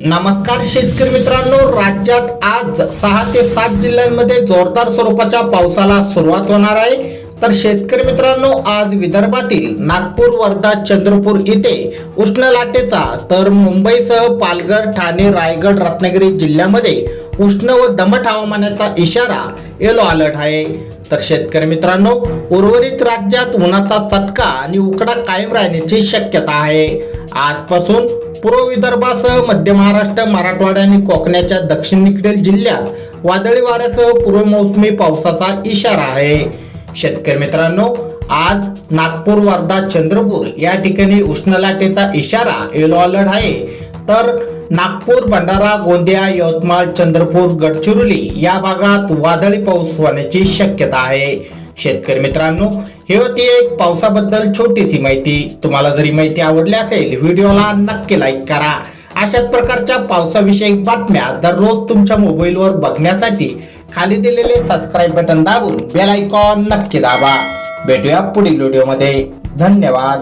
नमस्कार शेतकरी मित्रांनो राज्यात आज सहा ते सात जिल्ह्यांमध्ये जोरदार स्वरूपाच्या पावसाला सुरुवात होणार आहे. तर शेतकरी मित्रांनो आज विदर्भातील नागपूर वर्धा चंद्रपूर इथे उष्ण लाटेचा तर मुंबईसह पालघर ठाणे रायगड रत्नागिरी जिल्ह्यामध्ये उष्ण व दमट हवामानाचा इशारा येलो अलर्ट आहे. तर शेतकरी मित्रांनो उर्वरित राज्यात उन्हाचा चटका आणि उकडा कायम राहण्याची शक्यता आहे. आजपासून पूर्व विदर्भासह मध्य महाराष्ट्र मराठवाडा आणि कोकणाच्या दक्षिणेकडील जिल्ह्यात वादळी वाऱ्यासह पूर्व मोसमी पावसाचा इशारा आहे. शेतकरी मित्रांनो आज नागपूर वर्धा चंद्रपूर या ठिकाणी उष्णलाटेचा इशारा येलो अलर्ट आहे. तर नागपूर भंडारा गोंदिया यवतमाळ चंद्रपूर गडचिरोली या भागात वादळी पाऊस होण्याची शक्यता आहे. शेतकरी मित्रांनो ही होती एक पावसाबद्दल छोटीशी माहिती. तुम्हाला जरी माहिती आवडली असेल व्हिडिओला नक्की लाईक करा. अशाच प्रकारच्या पावसाविषयक बातम्या दररोज तुमच्या मोबाईलवर बघण्यासाठी खाली दिलेले सबस्क्राईब बटन दाबून बेल आयकॉन नक्की दाबा. भेटूया पुढील व्हिडिओमध्ये धन्यवाद.